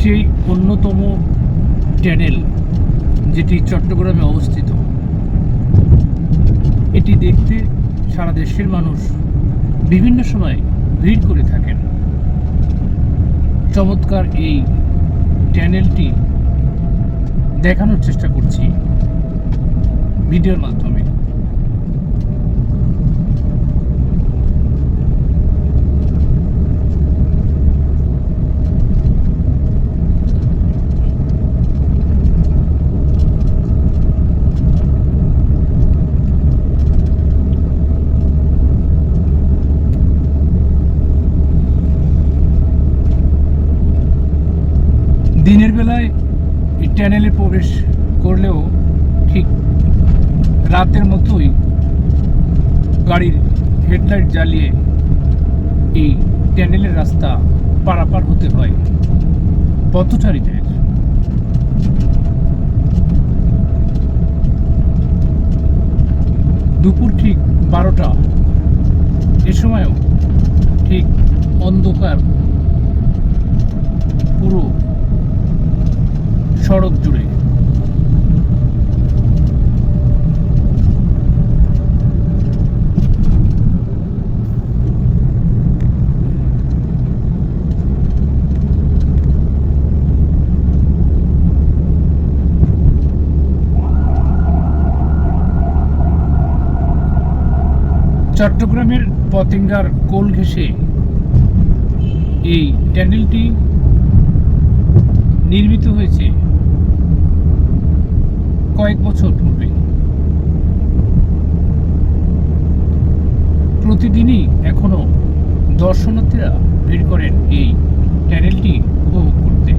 সেই অন্যতম চ্যানেল, যেটি চট্টগ্রামে অবস্থিত। এটি দেখতে সারা দেশের মানুষ বিভিন্ন সময় ভিড় করে থাকেন। চমৎকার এই চ্যানেলটি দেখানোর চেষ্টা করছি ভিডিওর মাধ্যমে। দিনের বেলায় এই চ্যানেলে প্রবেশ করলেও ঠিক রাতের মতোই গাড়ির হেডলাইট জ্বালিয়ে এই ট্যানেলের রাস্তা পারাপার হতে হয় পথচারীদের। দুপুর ঠিক বারোটা। এ সময়ও ঠিক অন্ধকার পুরো সড়ক জুড়ে। চট্টগ্রামের পতেঙ্গার কোল ঘেঁষে এই ট্যানেলটি নির্মিত হয়েছে। কয়েক বছর পূর্বে। প্রতিদিনই এখনও দর্শনার্থীরা ভিড় করেন এই চ্যানেলটি উপভোগ করতে।